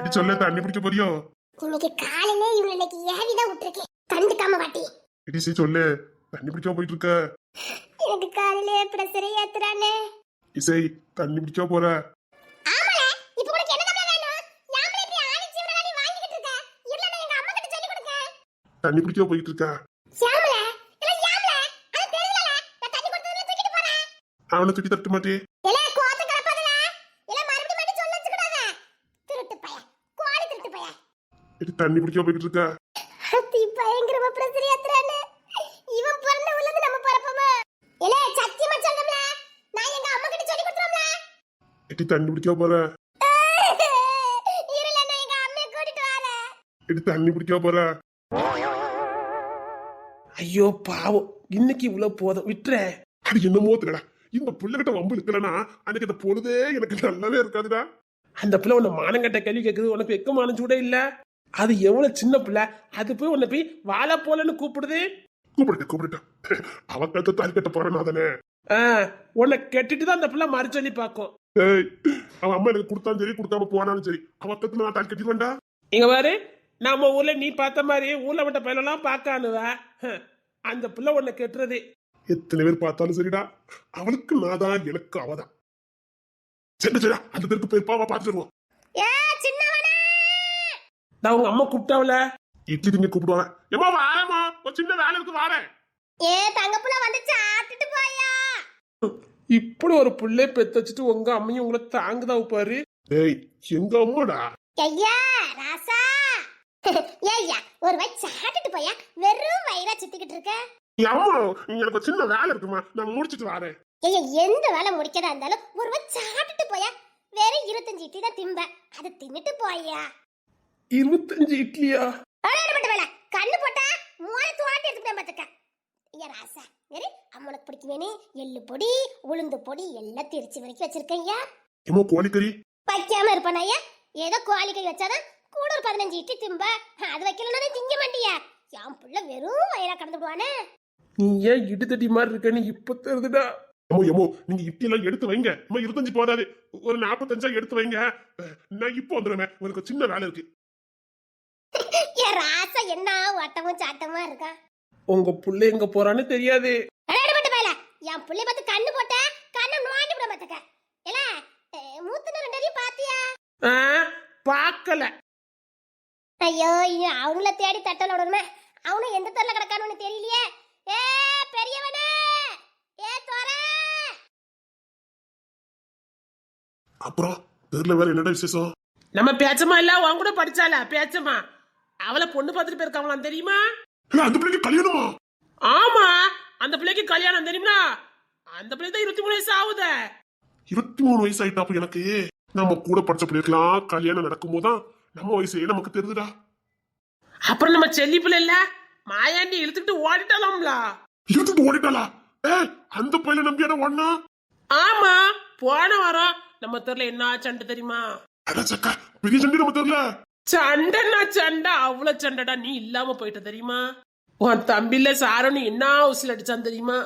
இடி சொல்ல தண்ணி பிடிக்க போறியோ? இன்னைக்கு காலையில இவங்க இன்னைக்கு ஏவிதான் விட்டுருக்கேன். கண்டுக்காம பாட்டி இடி சீ சொல்லு. தண்ணி பிடிக்க போயிட்டு இருக்க எனக்கு காலையில பிரஷரை ஏத்துறானே. இசை தண்ணி பிடிக்க போற? இப்படி தண்ணி பிடிக்க போயிட்டு இருக்க அவனை தூக்கி தட்ட மாட்டே இல்ல கோத்த கலப்பாதல இல்ல மறுபடியும் மட்டும் சொல்ல வச்சுக்கூடாத திருட்டு பைய கோழி திருட்டு பைய இடி தண்ணி பிடிக்க போயிட்டு இருக்க? அத்தி பயங்கரமா பிரஷர் ஏத்துறானே இவன் பிறந்த உள்ளது நம்ம பிறப்போமா? இல்ல சத்தியமா சொல்றோம்ல நான் எங்க அம்மா கிட்ட சொல்லி கொடுத்துறோம்ல இடி தண்ணி பிடிக்க போற. இருல நான் எங்க அம்மைய கூட்டிட்டு வரேன் இடி தண்ணி பிடிக்க போற. ஐயோ பாவம். இன்னைக்கு இவ்வளவு போதும். விட்டுறேன் அது என்னமோ தெரியல இந்த பிள்ளைகிட்ட வம்பு இருக்கலனா அன்னைக்கு இந்த பொழுதே எனக்கு நல்லாவே இருக்காதுடா. அந்த பிள்ளை உன்னை மானங்கட்ட கேள்வி கேட்குது உனக்கு வெக்கமான கூட இல்ல. அது எவ்வளவு சின்ன பிள்ளை? அது போய் உன்னை போய் வாழ போலன்னு கூப்பிடுது. கூப்பிடுட்டு கூப்பிடுட்டு அவ கழுத்த தாலி கட்ட போறேன் தானே உன்னை கெட்டிட்டு தான் அந்த பிள்ளை மறு சொல்லி பார்க்கும். ஏய் அவன் அம்மா எனக்கு கொடுத்தாலும் சரி கொடுக்காம போனாலும் சரி அவ கத்துல நான் தாலி கட்டிடுவேன்டா. இங்க பாரு நம்ம ஊர்ல நீ பார்த்த மாதிரி ஊர்ல விட்ட பையனெல்லாம் பார்க்கானுவ. அந்த பிள்ளை உன்னை கெட்டுறது. எத்தனை பேர் பார்த்தாலும் சரிடா. அவளுக்கு நான் தான் எனக்கு அவதான் சரி சரிடா அந்த பேருக்கு போய் பாவா பார்த்துருவோம் நான் உங்க அம்மா கூப்பிட்டாவல? இட்லி திங்க கூப்பிடுவாங்க. ஏமா வாரேம்மா. ஒரு சின்ன வேலை இருக்கு வாரேன். ஏ தங்கப்புல வந்து சாப்பிட்டுட்டு போயா? இப்படி ஒரு பிள்ளை பெத்து வச்சுட்டு உங்க அம்மையும் உங்களை தாங்குதா பாரு. ஏய் எங்க அம்மாடா? ஐயா ராசா. ஏய்யா ஒரு வாய் சாப்பிட்டுட்டு போயா? வெறும் வயிறா சுத்திக்கிட்டு இருக்க. அம்மா எனக்கு ஒரு சின்ன வேலை இருக்குமா? நான் முடிச்சிட்டு வரேன். ஐயா எந்த வேலை முடிக்கதா இருந்தாலும் ஒரு வாய் சாப்பிட்டுட்டு போயா? வெறும் இருபத்தஞ்சு இட்லி தான் திம்ப அதை தின்னுட்டு போயா? இருபத்தஞ்சு இட்லியா? கண்ணு போட்டா மூளை தோட்டி எடுத்துக்கிட்டேன் பாத்துக்க ஐயா ராசா. வேறு அம்மனுக்கு பிடிக்குமேனு எள்ளு பொடி உளுந்து பொடி எல்லாம் திருச்சி வரைக்கும் வச்சிருக்கேன் ஐயா. ஏமா கோழிக்கறி? வைக்காம இருப்பான் ஐயா? ஏதோ கோழிக்கறி வச்சாதான் கூட ஒரு பதினஞ்சு இட்லி திம்ப அது வைக்கலன்னா திங்க மாட்டியா? என் புள்ள வெறும் வயிறா கடந்து விடுவானே. நீ ஏன் இடுதடி மாதிரி இருக்கன்னு இப்ப தெரியுதுடா எமோ எமோ நீங்க இட்லி எல்லாம் எடுத்து வைங்க. அம்மா இருபத்தஞ்சு போதாது. ஒரு நாற்பத்தஞ்சா எடுத்து வைங்க. நான் இப்போ வந்துடுவேன் எனக்கு ஒரு சின்ன வேலை இருக்கு. என் ராசா என்ன வட்டமும் சாட்டமா இருக்கா? உங்க புள்ள எங்க போறான்னு தெரியாது. அடேடப்பட்ட வேலை என் புள்ளைய பார்த்து கண்ணு போட்ட கண்ணை நோண்டி விட மாட்டக்க இல்ல மூத்துன ரெண்டரையும் பாத்தியா? ஆ, பார்க்கல ஐயோ ஐயோ அவங்கள தேடி தட்டல விடணுமே அவனும் எந்த தெருல கிடக்கானு தெரியலையே. ஏ பெரியவனே! ஏ தோற அப்புறம் தெருல வேற என்னடா விசேஷம்? நம்ம பேச்சமா இல்ல உன் கூட படிச்சால பேச்சமா அவளை பொண்ணு பார்த்துட்டு போயிருக்காங்களாம் தெரியுமா? அந்த பிள்ளைக்கு கல்யாணமா? ஆமா அந்த பிள்ளைக்கு கல்யாணம் தெரியுமா? அந்த பிள்ளை தான் இருபத்தி மூணு வயசு ஆகுதே. இருபத்தி மூணு வயசு ஆயிட்டா அப்ப எனக்கு? நம்ம கூட படிச்ச பிள்ளைக்கலாம் கல்யாணம் நடக்கும் போதுதான் நம்ம வயசே நமக்கு தெரியுதுடா. அப்புறம் நம்ம செல்லி பிள்ளை இல்ல? மாயாண்டி இழுத்துக்கிட்டு ஓடிட்டாலாம்ல? இருந்துட்டு ஓடிட்டாளா? ஏ அந்த பையனை நம்பியாடா ஒண்ணா? ஆமா போன வாரம் நம்ம தெருல என்ன சண்டை தெரியுமா? பெரிய சண்டை நம்ம தெரியல சண்டைன்னா சண்டை அவ்வளவு சண்டைடா நீ இல்லாம போயிட்ட தெரியுமா? உன் தம்பில சாரணி என்ன உசில் அடிச்சான் தெரியுமா?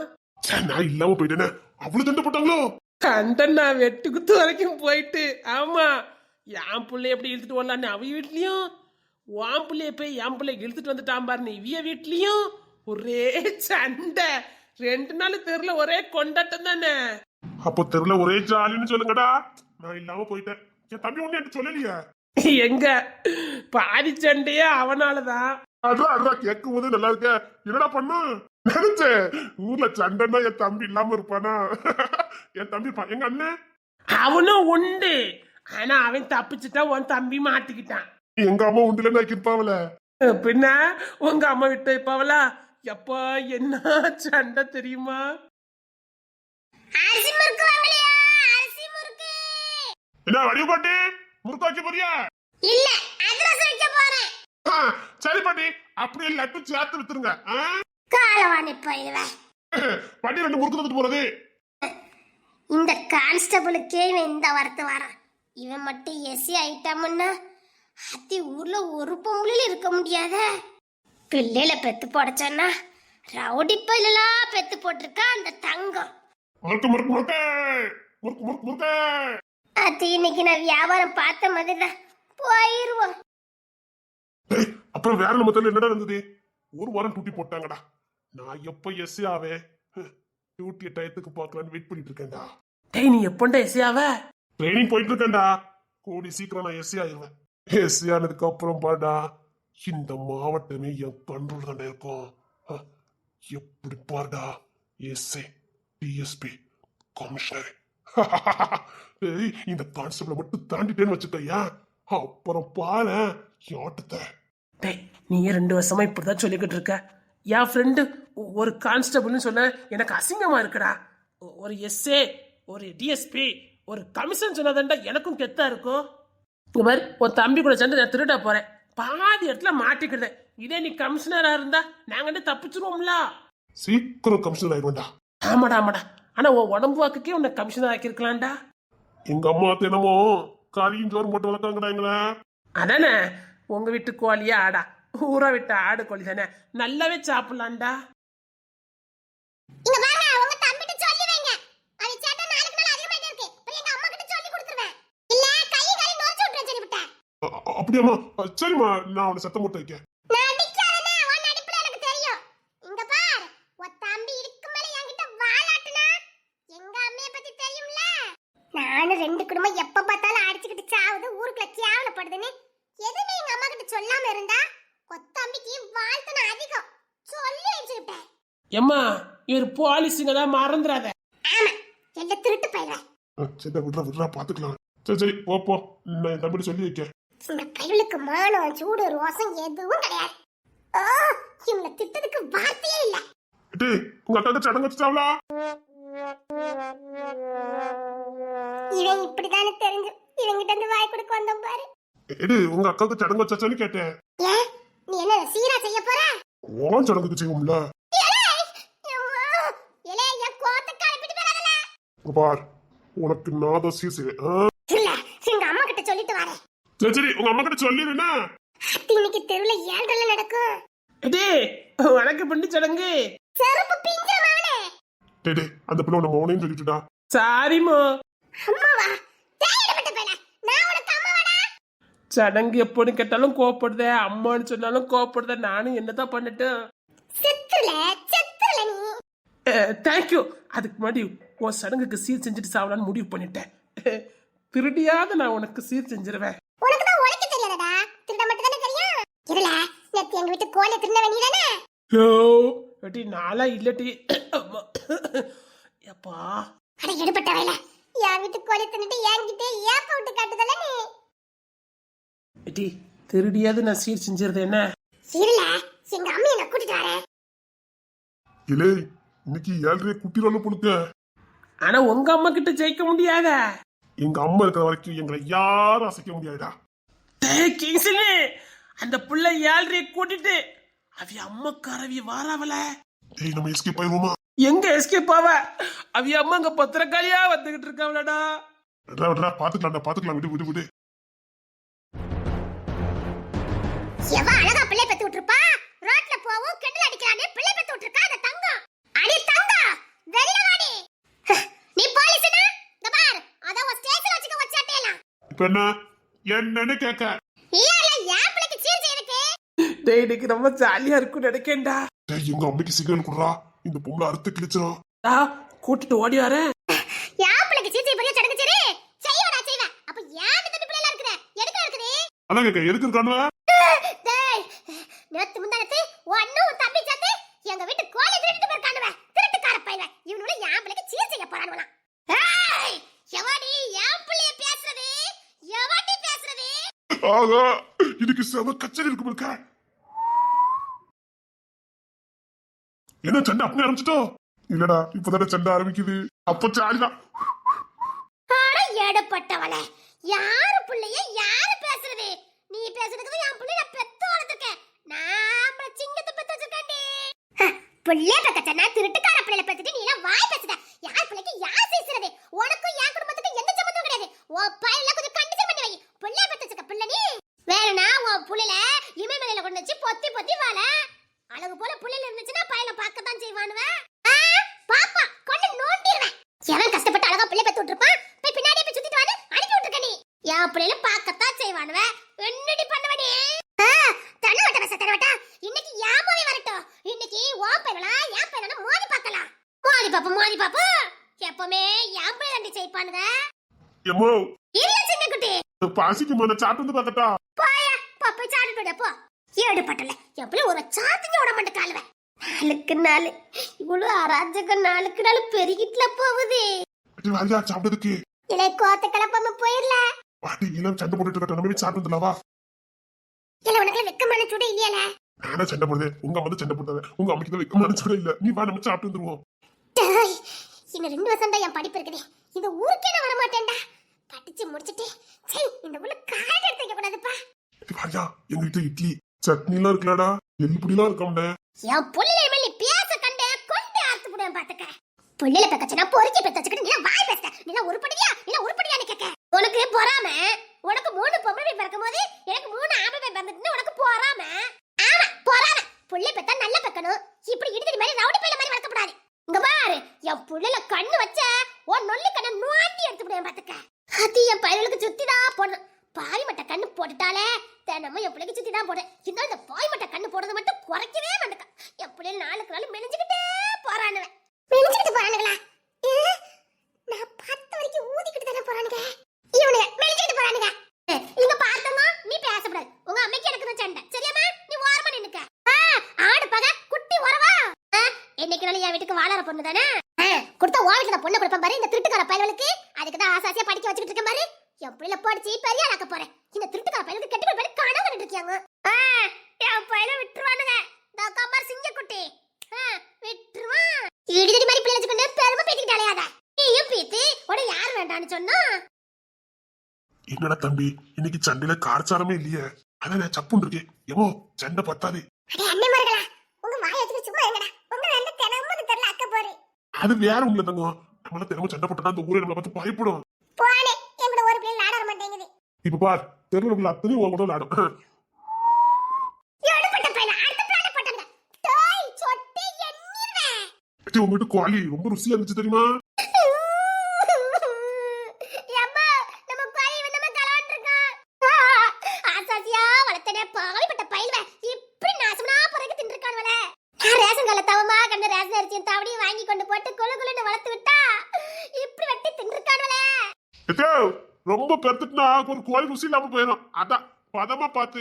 நான் இல்லாம போயிட்டேனே. அவ்வளவு சண்டை போட்டாங்களோ? கண்டனா வெட்டு குத்து வரைக்கும் போயிட்டு ஆமா என் பிள்ளை எப்படி இழுத்துட்டு வரலான்னு அவ வீட்லயும் உன் பிள்ளைய போய் என் பிள்ளை இழுத்துட்டு வந்துட்டான் பாருன்னு இவிய வீட்லயும் ஒரே சண்டை. ரெண்டு நாள் தெருல ஒரே கொண்டாட்டம் தானே. அப்போ தெருல ஒரே ஜாலின்னு சொல்லுங்கடா. நான் இல்லாம போயிட்டேன். என் தம்பி ஒண்ணு என்கிட்ட சொல்லலையே. எங்க? பாதி சண்டையே அவனாலதான் அதான் அதான் கேட்கும் போது நல்லா இருக்க. என்னடா பண்ணு? நினைச்சேன். ஊர்ல சண்டைன்னா என் தம்பி இல்லாம இருப்பானா? என் தம்பி பா- எங்க அண்ணன் அவனும் உண்டு. ஆனா அவன் தப்பிச்சுட்டா உன் தம்பி மாட்டிக்கிட்டான். எங்க அம்மா உண்டுல இருப்பாவல? பின்ன? உங்க அம்மா விட்டு இப்பவளா எப்பா என்ன சண்டை தெரியுமா? அரிசி முறுக்கு வாங்கலையா? அரிசி முறுக்கு. என்ன வடிவு பாட்டி? முறுக்கு வைக்க போறியா? இல்ல அதிரசம் வைக்க போறேன். சரி பாட்டி அப்படியே லட்டு சேர்த்து வித்துருங்க? காலவாணி போயிடுவேன் பாட்டி ரெண்டு முறுக்கு தந்துட்டு போறது. இந்த கான்ஸ்டபிளுக்கே இவன் இந்த வார்த்தை வரான். இவன் மட்டும் எசி ஆயிட்டாமுன்னா அத்தி ஊர்ல ஒரு பொம்பளையில இருக்க முடியாத. பிள்ளையில பெத்து போடச்சோன்னா ரவுடி பயிலெல்லாம் பெத்து போட்டிருக்கா அந்த தங்கம். முறுக்கு முறுக்கு முறுக்கு முறுக்கு முறுக்கு முறுக்கு. அது இன்னைக்கு நான் வியாபாரம் பார்த்த மாதிரி தான் போயிருவோம் அப்புறம் வேற நம்ம தெரியல என்னடா இருந்தது ஒரு வாரம் டூட்டி போட்டாங்கடா. நான் எப்ப எஸ் ஆவேன் டியூட்டி டயத்துக்கு பார்க்கலான்னு வெயிட் பண்ணிட்டு இருக்கேன்டா டேய் நீ எப்பண்டா எஸ்யாவ ட்ரைனிங் போயிட்டு இருக்கேன்டா கூடி சீக்கிரம் நான் எஸ்சி ஆயிருவேன். எஸ்சி ஆனதுக்கு அப்புறம் பாடா இந்த மாவட்டமே என் கண்ட்ரோல் தாண்டா இருக்கும். எப்படி பாருடா எஸ்ஐ டிஎஸ்பி கமிஷனர் ஏய், இந்த கான்ஸ்டபிள மட்டும் தாண்டிட்டேன்னு வச்சுக்கையா. அப்புறம் பாரு என் ஆட்டத்தை டேய் நீ ஏன் ரெண்டு வருஷமா இப்படிதான் சொல்லிக்கிட்டு இருக்க. என் ஃப்ரெண்டு ஒரு கான்ஸ்டபிள்னு சொன்ன எனக்கு அசிங்கமா இருக்குடா. ஒரு எஸ்ஏ ஒரு டிஎஸ்பி ஒரு கமிஷன் சொன்னதாண்டா எனக்கும் கெத்தா இருக்கும். இங்க மாதிரி உன் தம்பி கூட சண்டை நான் திருட போறேன். பாதி இடத்துல மாட்டிக்கிடுதேன் இதே நீ கமிஷனரா இருந்தா நாங்க தப்பிச்சிருவோம்ல. சீக்கிரம் கமிஷனர் ஆயிடுவேன்டா ஆமாடா ஆமாடா. ஆனா உன் உடம்பு வாக்குக்கே உன்னை கமிஷனர் ஆக்கியிருக்கலாம்டா. எங்க அம்மா தினமோ கறியும் சோறு போட்டு வளர்க்காங்கடா அதானே உங்க வீட்டு கோழியா? ஆடா ஊரை விட்டு ஆடு கோழி தானே. நல்லாவே சாப்பிடலாம்டா. இங்க பாருங்க உங்க தம்பிட்ட சொல்லி வைங்க. அவன் சேட்டை நாளுக்கு நாள் அதிகமாயிட்டே இருக்கு அப்புறம் எங்க அம்மா கிட்ட சொல்லி கொடுத்துருவேன் இல்ல கை காலி நோச்சு விட்டுறேன் சொல்லி விட்டேன் அ- அ- அப்படியாம்மா அ, சரிம்மா நான் அவனை சத்தம் போட்டு வைக்கேன் நான் அடிக்காதனே உன் நடிப்புல எனக்கு தெரியும் இங்க பார் உன் தம்பி இருக்கு மேல என்கிட்ட வாலாட்டுனா எங்க அம்மைய பத்தி தெரியும்ல நானும் ரெண்டு குடும்பம் எப்ப பார்த்தாலும் அடிச்சுக்கிட்டு சாவுது ஊருக்குள்ள கேவலப்படுதுன்னு எதுவுமே எங்க அம்மா கிட்ட சொல்லாம இருந்தா கொத்தம்பிக்கு வாழ்த்தன அதிகம் சொல்லி வச்சுக்கிட்டேன் எம்மா இவர் போலீஸுங்க தான் மறந்துடாத ஆமா எல்லாம் திருட்டு போயிடுவேன். அ, சரி விட்றா விட்றா பாத்துக்கலாம். சரி சரி போ போ. நான் என் தம்பிட்டு சொல்லி வைக்கேன் இந்த பயலுக்கு மானம் சூடு ரோசம் எதுவும் கிடையாது. ஆ, இவங்களை திட்டதுக்கு வார்த்தையே இல்ல. டேய் உங்க அக்காக்கு சடங்கு வச்சுட்டாவளா? இவன் இப்படிதானே தெரிஞ்சு இவங்கிட்ட இருந்து வாய் கொடுக்க வந்தோம் பாரு. எடு உங்க அக்காவுக்கு சடங்கு வச்சாச்சான்னு கேட்டேன். ஏன்? நீ என்ன சீரா செய்ய போற? உன் சடங்குக்கு செய்வோம்ல ஏலே, எம்மா, ஏலே, என் கோத்தக்கார பிடி பெறாதல. இங்க பார் உனக்கு நான் தான் ஆ? இல்ல எங்க அம்மா கிட்ட சொல்லிட்டு வரேன். சரி சரி உங்க அம்மா கிட்ட சொல்லிடுனா இன்னைக்கு தெருவுல ஏழ்றல நடக்கும். டே வணக்கம் பண்ணி சடங்கு. செருப்பு பிஞ்சிரும் அவனே டேய் டேய் அந்த பிள்ளை உன்னை மௌனையும் சொல்லிட்டுடா. சாரிம்மா அம்மாவா தேயிடப்பட்ட பையல நான் உனக்கு அம்மாவாடா சடங்கு எப்போன்னு கேட்டாலும் கோப்படுதே அம்மான்னு சொன்னாலும் கோப்படுதே நானும் என்னதான் பண்ணட்டும். செத்துல தேங்க்யூ அதுக்கு முன்னாடி உன் சடங்குக்கு சீர் செஞ்சுட்டு சாவலான்னு முடிவு பண்ணிட்டேன். திருடியாத நான் உனக்கு சீர் செஞ்சிருவேன். உனக்கு தான் உழைக்க தெரியாதடா. திருட மட்டும் தானே தெரியும்? இதுல நேத்து எங்க வீட்டு கோலை திருட வேண்டியதானே ஏட்டி நாளா இல்லட்டி அம்மா. எப்பா? அட எடுபட்ட வேல. என் வீட்டு கோலை தின்னுட்டு என்கிட்ட ஏப்ப விட்டு காட்டுதல நீ? ஏட்டி திருடியாவது நான் சீர் செஞ்சிருது என்ன? இல்ல எங்க அம்மையை நான் கூட்டிட்டு வரேன். இலே இன்னைக்கு ஏழ்றைய குட்டிரோல புழுக்க ஆனா உங்க அம்மா கிட்ட ஜெயிக்க முடியாத? எங்க அம்மா இருக்கிற வரைக்கும் எங்களை யாரும் அசைக்க முடியாதுடா டேய் கிங்ஸ்லி அந்த புள்ள ஏழ்றைய கூட்டிட்டு அவி அம்மா கரவி வாராவல? டேய் நம்ம எஸ்கேப் ஆயிருவோமா எங்க எஸ்கேப் ஆவ? அவி அம்மா அங்க பத்திரக்காளியா வந்துகிட்டு இருக்காவலடா விட்றா விட்றா பாத்துக்கலாம்டா பாத்துக்கலாம். விடு விடு விடு. எவ அழகா பிள்ளை பெத்து விட்டுருப்பா? ரோட்ல போவும் கெண்டல் அடிக்கிறானே பிள்ளை பெத்து விட்டுருக்கா அந்த தங்கம். அடி தங்கம் வெளில வாடி. நீ போலீஸ்னா? இந்த பார் அத உன் ஸ்டேஷன்ல வச்சுக்க வச்சாட்டேலாம் இப்ப என்ன? என்னன்னு கேட்க. இல்ல என் பிள்ளைக்கு சீர் செய்யறதுக்கு. டேய் இன்னைக்கு ரொம்ப ஜாலியா இருக்கும் நினைக்கேன்டா. டேய் எங்க அம்மைக்கு சிக்னல் குடுறா. இந்த பொம்பளை அறுத்து கிழிச்சிரும். டா கூட்டிட்டு ஓடி வரேன் என் பிள்ளைக்கு சீர் செய்ய சடங்கு சரி? செய்வடா செய்வேன். அப்ப ஏன் இந்த பிள்ளை இருக்குது எதுக்கு இருக்குது அதான் கேட்க எதுக்கு இருக்கானுவ டேய் நேத்து முந்தானத்து ஒன்னும் தம்பி சேர்த்து எங்க வீட்டு கோழி திருட்டு போயிருக்கானுவ திருட்டுக்கார பையன் இவனோட என் பிள்ளைக்கு சீர் செய்ய போறானுவலாம் ஏய் எவாடி என் பிள்ளைய பேசுறது? எவாடி பேசுறது? ஆகா இதுக்கு செம கச்சேரி இருக்கு இருக்க. என்ன சண்டை அப்படியே ஆரம்பிச்சிட்டோம் இல்லடா இப்பதானே சண்டை ஆரம்பிக்குது. அப்ப சாலிதான் அட ஏடப்பட்டவளே யாரு பிள்ளைய யாரு பேசுறது? நீ பேசுறதுக்கு என் பிள்ளை நான் பெத்து வளர்த்துருக்கேன். நான் சிங்கத்தை பிள்ளை பெக்கச்சனா திருட்டுக்கார பிள்ளைல பெத்துட்டு நீ எல்லாம் வாய் பேசுத. யார் பிள்ளைக்கு யார் பேசுறது? உனக்கும் என் குடும்பத்துக்கு எந்த சம்பந்தம் கிடையாது. உன் பையல கொஞ்சம் கண்டிஷன் பண்ணி வை. பிள்ளை பெத்து பிள்ளை நீ. வேணும்னா உன் புள்ளைல இமயமலையில கொண்டு வச்சு பொத்தி பொத்தி வாழ. அழகு போல புள்ளைல இருந்துச்சுன்னா பையனை பார்க்க தான் செய்வானுவ பாப்பா கொண்டு நோண்டிடுவேன் எவன் கஷ்டப்பட்டு அழகா பிள்ளை பெத்து விட்டுருப்பான் போய் பின்னாடியே போய் சுத்திட்டு வான்னு அனுப்பி விட்டுருக்க நீ என் பிள்ளைல பார்க்கத்தான் செய்வானுவ பாப்பா மாறி பாப்பா எப்பவுமே என் பிள்ளை தாண்டி செய்ப்பானுங்க எம்மோ. இல்ல சின்ன குட்டி. பசிக்கு முன்ன சாப்பிட்டு வந்து பார்த்தா போயா பாப்பா சாப்பிட்டு போ. ஏடு பட்டல. எப்படி ஒரு சாத்திங்க விட மாட்டேன் காலுவேன் நாளுக்கு நாள் இவ்வளவு அராஜக நாளுக்கு நாள் பெருகிட்டுல போகுது. ராஜா சாப்பிட்டதுக்கு. இல்லை கோத்த கிளப்பாம போயிடல பாட்டி எல்லாம் சண்டை போட்டுட்டு இருக்க நம்ம சாப்பிட்டு வந்துடலாவா இல்ல உனக்கு வெக்கமான சுட இல்லையால? நானே சண்டை போடுது உங்க தான் சண்டை போட்டாங்க உங்க அம்மைக்கு தான் வைக்கமான சொல்ல இல்ல. நீ வா நம்ம சாப்பிட்டு வந்துருவோம். இன்னும் ரெண்டு வருஷம் தான் என் படிப்பு இருக்குது. இந்த ஊருக்கே நான் வர மாட்டேன்டா படிச்சு முடிச்சிட்டு சரி இந்த ஊர்ல கால் எடுத்து வைக்க கூடாதுப்பா. எங்க வீட்டுல இட்லி சட்னி எல்லாம் இருக்கலாடா எள்ளு பொடிலாம் இருக்காம்டா என் புள்ளையில மேல பேச கண்டே கொண்டு அறுத்து போடுவேன் பாத்துக்க. புள்ளையில பெக்கச்சுனா பொறுக்கி பெத்த வச்சுக்கிட்டு நீ வாய் பேச நீ உருப்படியா? நீ உருப்படியான்னு கேட்க உனக்கு பொறாம? உனக்கு மூணு பொம்பளை போய் பிறக்கும் போது எனக்கு மூணு ஆம்பளை போய் உனக்கு பொறாம? ஆமா பொறாம. புள்ளை பெத்தா நல்ல பெக்கணும். இப்படி இடிதடி மாதிரி ரவுடி பையில மாதிரி வளர்க்கப்படாது. இங்க பாரு என் புள்ளைல கண்ணு வச்ச ஓ நொல்லிக்கண்ணை நோண்டி எடுத்து விடுவேன் பாத்துக்க. அது என் பயலுக்கு சுத்திதான் போடணும். பாய் மட்ட கண்ணு போட்டுட்டாலே தினமும் என் பிள்ளைக்கு சுத்தி தான் போடுறேன் இன்னும் இந்த பாய் மட்ட கண்ணு போடுறது மட்டும் குறைக்கவே மாட்டேங்க என் பிள்ளைங்க நாளுக்கு நாள் மெலிஞ்சுக்கிட்டே போறானுவ மெலிஞ்சுக்கிட்டு போறானுங்களா? நான் பார்த்த வரைக்கும் ஊதிக்கிட்டு தானே போறானுங்க. இவனுங்க மெலிஞ்சுக்கிட்டு போறானுங்க. ஏ, இங்க பார்த்தோமா நீ பேசக்கூடாது. உங்க அம்மைக்கு எனக்கு தான் சண்டை. சரியாமா நீ ஓரமா நின்னுக்க. ஆ, ஆடு பக குட்டி உறவா? ஆ, என்னைக்கு நாளும் என் வீட்டுக்கு வாழற பொண்ணு தானே? கொடுத்தா ஓ வீட்டுல பொண்ணு கொடுப்பேன் பாரு இந்த திருட்டுக்கார பயல்களுக்கு அதுக்கு தான் ஆசாசியா படிக்க வச்சுக்கிட்டு இருக்கேன் பாரு. என் பிள்ளை படிச்சு பெரிய ஆளாக்க போறேன். இந்த திருட்டுக்கார பையனுக்கு கெட்டு போய் கண்டுட்டு இருக்காங்க என் பையனை விட்டுருவானுங்க. இந்த கம்மார் சிங்கக்குட்டி. ஆ, விட்டுருவான். இடிதடி மாதிரி பிள்ளை வச்சுக்கொண்டு பெருமை பேத்திக்கிட்டு அலையாத. நீயும் பீத்து உடனே யார் வேண்டான்னு சொன்னா? என்னடா தம்பி இன்னைக்கு சண்டையில காரச்சாரமே இல்லையே. அதான் சப்புன்னு இருக்கே. எமோ சண்டை பத்தாது. அடே அண்ணன்மார்களா உங்க வாயை வச்சுட்டு சும்மா இருங்கடா உங்க நல்ல தினமும் தெரியல அக்க போறேன் அது வேற ஒண்ணுல தங்கம் நம்மள தினமும் சண்டை போட்டா அந்த ஊரே நம்மளை பார்த்து பயப்படும் போனே என் கூட ஒரு பிள்ளை விளையாட வர மாட்டேங்குது. இப்ப பார் தெருவில் அத்தனையும் உன் கூட விளையாடும். எடுப்பட்ட பையன் அடுத்த பிளான போட்டாங்க டேய் சொட்டி எண்ணிடுவேன் அச்சி, உங்க வீட்டு கோழி ரொம்ப ருசியா இருந்துச்சு தெரியுமா அம்மா நம்ம கோழி வந்து நம்ம கலவாண்டிருக்கான் ஆசாசியா வளர்த்தனே பாவிப்பட்ட பயில்வ இப்படி நாசமா பிறகு தின்றுக்கான்வல நான் ரேஷன் கால தவமா கண்டு ரேஷன் அரிசியும் தவடியும் வாங்கி கொண்டு போட்டு குழு குழுன்னு வளர்த்து விட்டா இப்படி வெட்டி தின்றுக்கான்வல எத்தே, ரொம்ப பெருத்துட்டுனா ஒரு கோழி ருசி இல்லாம போயிடும் அதான் பதமா பார்த்து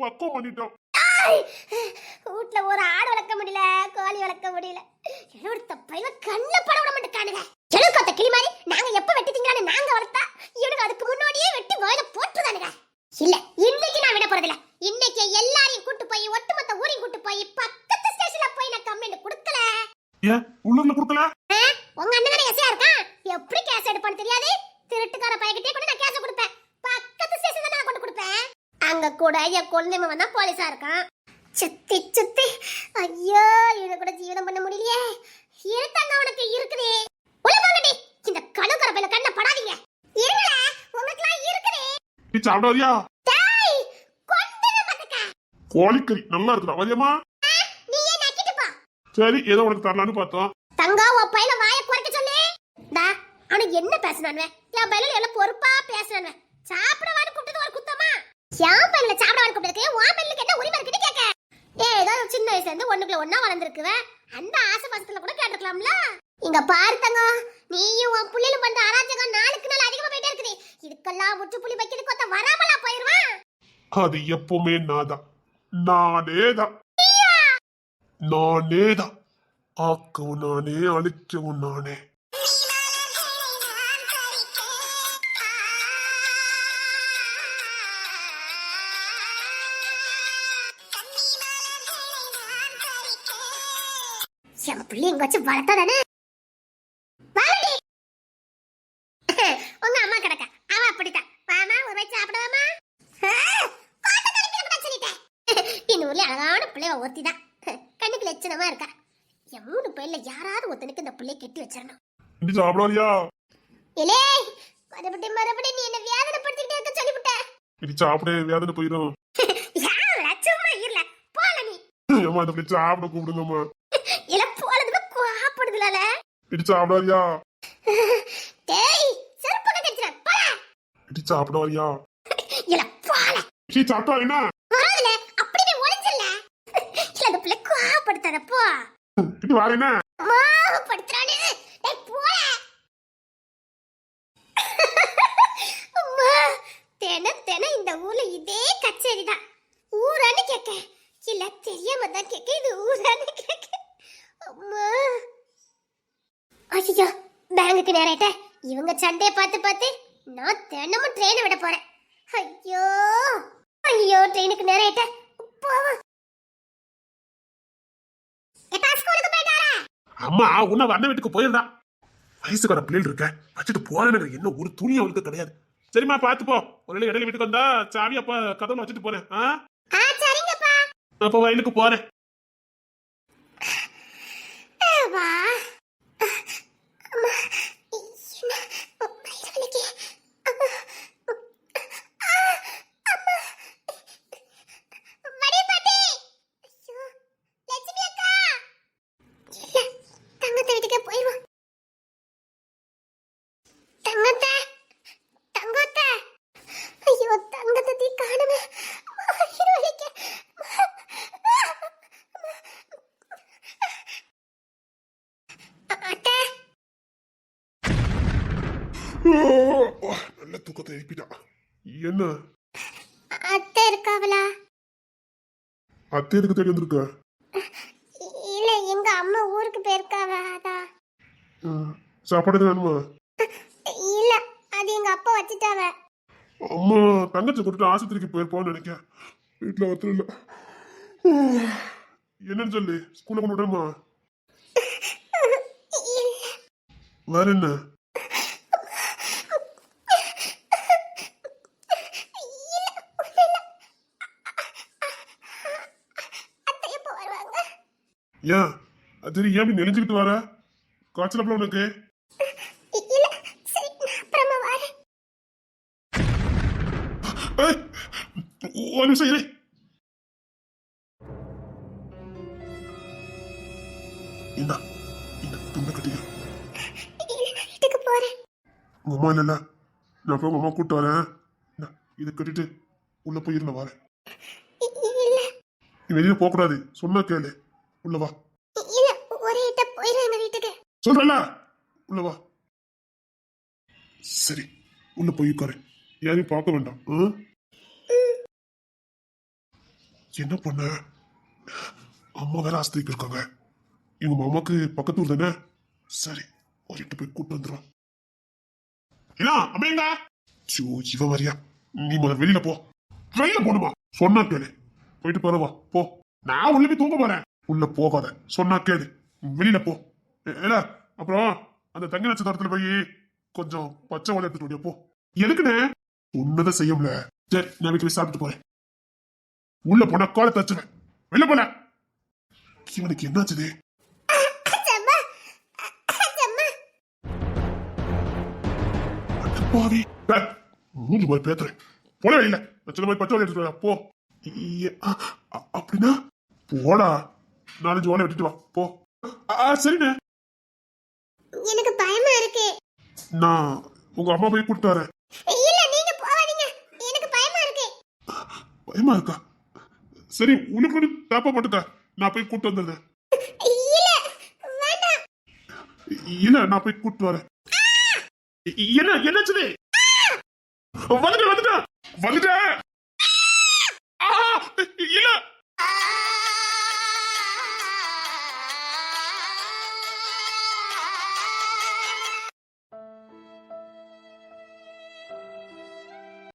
பக்குவம் பண்ணிட்டோம். வீட்ல ஒரு ஆடு வளர்க்க முடியல கோழி வளர்க்க முடியல. என்னோட பயில கண்ணுல பட விட மாட்டேக்கானுங்க எழுக்கத்த கிளி மாதிரி நாங்க எப்ப வெட்டி திங்கலான்னு நாங்க வளர்த்தா இவனுக்கு அதுக்கு முன்னாடியே வெட்டி வாயில போட்டுதானுங்க இல்ல இன்னைக்கு நான் விட போறதில்ல. இன்னைக்கு எல்லாரையும் கூட்டு போய் ஒட்டுமொத்த ஊரையும் கூட்டு போய் பக்கத்து ஸ்டேஷன்ல போய் நான் கம்ப்ளைண்ட் கொடுக்கல. ஏன் உள்ளூர்ல கொடுக்கல? உங்க அண்ணன் எஸ்ஐயா இருக்கான்? எப்படி கேஸ் எடுப்பான்னு தெரியாது? திருட்டுக்கார பையன்கிட்டே கூட நான் கேஸ் கொடுப்பேன். பக்கத்து ஸ்டேஷன் தான் நான் கொண்டு கொடுப்பேன். அங்க கூட என் குழந்தைங்க வந்தா போலீஸா இருக்கான். சுத்தி சுத்தி. ஐயோ இவனை கூட ஜீவனம் பண்ண முடியலையே. இருத்தாங்க உனக்கு இருக்குதே. உள்ள போங்கடி இந்த கணுக்கற பையில கண்ண படாதீங்க. இருங்கல உங்களுக்குலாம் இருக்குதே. நீ சாப்பிட வரியா? டேய் கொண்டுங்க பாத்துக்க கோழிக்கறி நல்லா இருக்குடா. வரியாமா நீயே நக்கிட்டு போ. சரி ஏதோ உனக்கு தரலான்னு பார்த்தோம். தங்கா உன் பையல வாய குறைக்க சொல்லு. டா அவனுக்கு என்ன பேசுனானுவே என் பையல எல்லாம் பொறுப்பா பேசுனானுவே சாப்பிடவான்னு கூப்பிட்டது ஒரு குத்தமா? என் பையல சாப்பிடவான்னு கூப்பிட்டதுக்கு உன் பையலுக்கு என்ன உரிமை இருக்குன்னு கேட்க ஏ ஏதோ சின்ன வயசுல இருந்து ஒண்ணுக்குள்ள ஒண்ணா வளர்ந்துருக்குவ. அந்த ஆசை பாசத்துல கூட கேட்டுக்கலாம்ல இங்க பாரு தங்கம் நீயும் உன் புள்ளையிலும் பண்ற அராஜகம் நாளுக்கு நாள் அதிகமா போயிட்டே இருக்குது. இதுக்கெல்லாம் முற்றுப்புள்ளி வைக்கிறதுக்கு ஒருத்த வராமலா போயிருவான்? அது எப்பவுமே நாதான் நானேதான். நானேதான். ஆக்கவும் நானே அழிக்கவும் நானே. என் பிள்ளை எங்க வச்சு வளர்த்தா தானே. உங்க அம்மா கிடக்க. அவ அப்படித்தான். வாமா ஒரு வச்சு சாப்பிடுவாமா இந்த ஊர்ல அழகான பிள்ளைவ ஒருத்தி தான் கண்ணுக்கு லட்சணமா இருக்கா. என் மூணு பேர்ல யாராவது ஒருத்தனுக்கு இந்த பிள்ளைய கெட்டி வச்சிடணும். நீ சாப்பிட வரியா இலே மறுபடி மறுபடி நீ என்ன வேதனைப்படுத்திக்கிட்டே இருக்க சொல்லிவிட்ட. இது சாப்பிட வேதனை போயிடும். சும்மா இருல போல நீ. ஏமா இந்த பிள்ளை சாப்பிட கூப்பிடுங்கம்மா. இல்ல போடுதுலால இடி சாப்பிடாதியா? டேய் செருப்பு கடிச்சற போடா. இடி சாப்பிடாதியா? இல்ல போடா. இடி சாப்பிட்டா என்ன? வராதுல அப்படியே ஒளிஞ்சல இல்ல அந்த பிள்ளை கோவப்படுத்தாத போ. இடி வாரேனா கோவப்படுத்துறானே. டேய் போடா. அம்மா தென தென இந்த ஊர்ல இதே கச்சேரிதான். தான் ஊரான்னு கேக்க இல்ல தெரியாம தான் கேக்க இது ஊரான்னு கேக்க அம்மா. ஐயோ பேங்குக்கு நேராயிட்ட இவங்க சண்டைய பார்த்து பார்த்து நான் தினமும் ட்ரெயினை விட போறேன். ஐயோ ஐயோ ட்ரெயினுக்கு நேராயிட்ட போவோம் அம்மா உன்ன வண்ண வீட்டுக்கு போயிருந்தா. வயசுக்கார பிள்ளைகள் இருக்க வச்சுட்டு போறேன்னு என்ன ஒரு துணி அவளுக்கு கிடையாது. சரிம்மா பாத்து போ. ஒரு இடையில வீட்டுக்கு வந்தா சாவி அப்ப கதவுல வச்சுட்டு போறேன். ஆ? ஆ சரிங்கப்பா. அப்ப வயலுக்கு போறேன் வா அம்மா என்ன வயிறு வலிக்கு அம்மா ஆ, அம்மா வடி பாட்டி ஐயோ லட்சுமி அக்கா இல்ல தங்கத்தை வீட்டுக்கே போயிடுவோம் தங்கத்தை தங்கத்தை ஐயோ தங்கத்தை தீ காணுமே வயிறு வலிக்கு அத்தை நல்ல தூக்கத்தை எழுப்பிட்டா என்ன அத்தை இருக்காவளா அத்தை எதுக்கு தேடி வந்திருக்க? இல்ல எங்க அம்மா ஊருக்கு போயிருக்காவ அதா. சாப்பாடு எதுவும் வேணுமா? இல்ல அது எங்க அப்பா வச்சுட்டாவ. அம்மா தங்கச்சி கூட்டிட்டு ஆஸ்பத்திரிக்கு போயிருப்போம்னு நினைக்கிறேன் வீட்டுல ஒருத்தர் இல்ல. என்னன்னு சொல்லு ஸ்கூல்ல கொண்டு இல்ல. வேற என்ன அத்தை எப்போ வருவாங்க ஏன் அது ஏன் இப்படி நெளிஞ்சுக்கிட்டு வர? காய்ச்சல் அப்பலாம் உனக்கு? ஒரு நிமிஷம் இரு. இந்தா இந்த துண்டை கட்டிக்க இல்ல நான் வீட்டுக்கு போறேன். உங்க அம்மா இல்லைல்ல. நான் போய் உங்க அம்மா கூப்பிட்டு வரேன். இதை கட்டிட்டு உள்ள போய் இருந்த வரேன். வெளியே போக கூடாது சொன்னா கேளு. உள்ள வா. இல்ல ஒரே இட்ட எங்க வீட்டுக்கு. சொல்றல உள்ள வா. சரி உள்ள போய் உட்காரு. யாரையும் பார்க்க வேண்டாம்? என்ன பண்ண? அம்மா வேற ஆஸ்திரிக்கு இருக்காங்க. எங்க மாமாக்கு பக்கத்து ஊர் தானே? சரி ஒரு எட்டு போய் கூட்டு வந்துடும் என்ன அம்மையங்க சோ இவ வரியா நீ முதல்ல வெளியில போ. வெளியில போணுமா? சொன்னா கேளு. போயிட்டு போறவா போ. நான் உள்ள போய் தூங்க போறேன். உள்ள போகாத. சொன்னா கேளு. வெளியில போ. ஏல அப்புறம் அந்த தங்க நட்சத்திரத்துல போய் கொஞ்சம் பச்சை வலை எடுத்துட்டு வரியா, போ. எதுக்குண்ணே? உன்னதை செய்யும்ல சரி நான் வீட்டுல போய் சாப்பிட்டு போறேன். உள்ள போனா காலை தச்சுவேன் வெளில போல இவனுக்கு என்னாச்சுது பாவி. மூஞ்சி போய் பேத்துறேன் போல வெளியில. போய் பச்சை வலை எடுத்துட்டு போ. அப்படின்னா போடா. நாலஞ்சு ஓலை வெட்டிட்டு வா. போ. ஆ, சரிண்ணே. எனக்கு பயமா இருக்கு. நான் உங்க அம்மா போய் கூப்பிட்டு வரேன். இல்ல நீங்க போவாதீங்க எனக்கு பயமா இருக்கு. பயமா இருக்கா? சரி உனக்கு தாப்பா போட்டுக்க. நான் போய் கூட்டு வந்துடுறேன். இல்ல வேண்டாம். இல்ல நான் போய் கூட்டு வரேன். என்ன என்னாச்சுது வந்துட்டேன் வந்துட்டேன். வந்துட்டேன்.